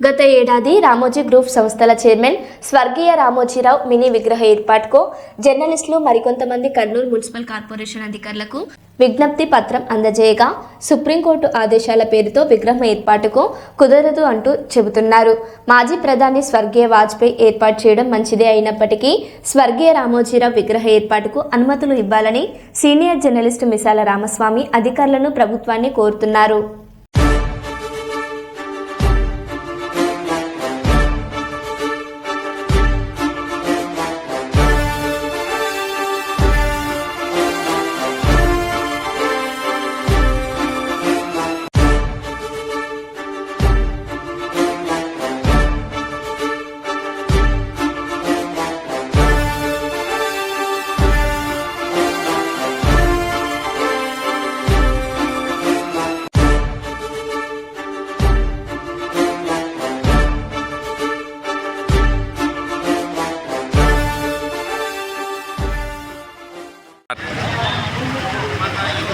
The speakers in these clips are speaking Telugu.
గత ఏడాది రామోజీ గ్రూప్ సంస్థల చైర్మన్ స్వర్గీయ రామోజీరావు మినీ విగ్రహ ఏర్పాటుకు జర్నలిస్టులు మరికొంతమంది కర్నూలు మున్సిపల్ కార్పొరేషన్ అధికారులకు విజ్ఞప్తి పత్రం అందజేయగా సుప్రీంకోర్టు ఆదేశాల పేరుతో విగ్రహం ఏర్పాటుకు కుదరదు అంటూ చెబుతున్నారు. మాజీ ప్రధాని స్వర్గీయ వాజ్పేయి ఏర్పాటు చేయడం మంచిదే అయినప్పటికీ స్వర్గీయ రామోజీరావు విగ్రహ ఏర్పాటుకు అనుమతులు ఇవ్వాలని సీనియర్ జర్నలిస్టు మిసాల రామస్వామి అధికారులను ప్రభుత్వాన్ని కోరుతున్నారు.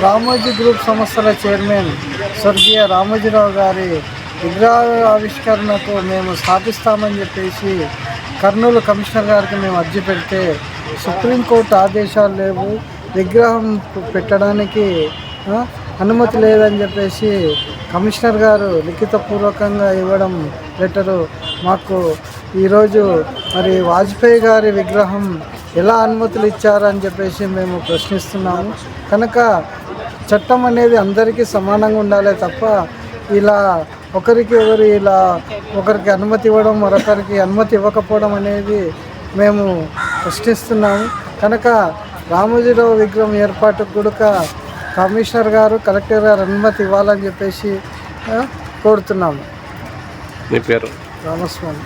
రామోజీ గ్రూప్ సంస్థల చైర్మన్ స్వర్గీయ రామోజీరావు గారి విగ్రహ ఆవిష్కరణకు మేము స్థాపిస్తామని చెప్పేసి కర్నూలు కమిషనర్ గారికి మేము అర్జీ పెడితే సుప్రీంకోర్టు ఆదేశాలు లేవు. విగ్రహం పెట్టడానికి అనుమతి లేదని చెప్పేసి కమిషనర్ గారు లిఖితపూర్వకంగా ఇవ్వడం లెటరు మాకు ఈరోజు మరి వాజ్పేయి గారి విగ్రహం ఎలా అనుమతులు ఇచ్చారని చెప్పేసి మేము ప్రశ్నిస్తున్నాము. కనుక చట్టం అనేది అందరికీ సమానంగా ఉండాలి తప్ప ఇలా ఒకరికి ఒకరు ఇలా ఒకరికి అనుమతి ఇవ్వడం మరొకరికి అనుమతి ఇవ్వకపోవడం అనేది మేము ప్రశ్నిస్తున్నాము. కనుక రామోజీరావు విగ్రహం ఏర్పాటుకు కూడా కమిషనర్ గారు కలెక్టర్ గారు అనుమతి ఇవ్వాలని చెప్పేసి కోరుతున్నాము. మీ పేరు? రామస్వామి.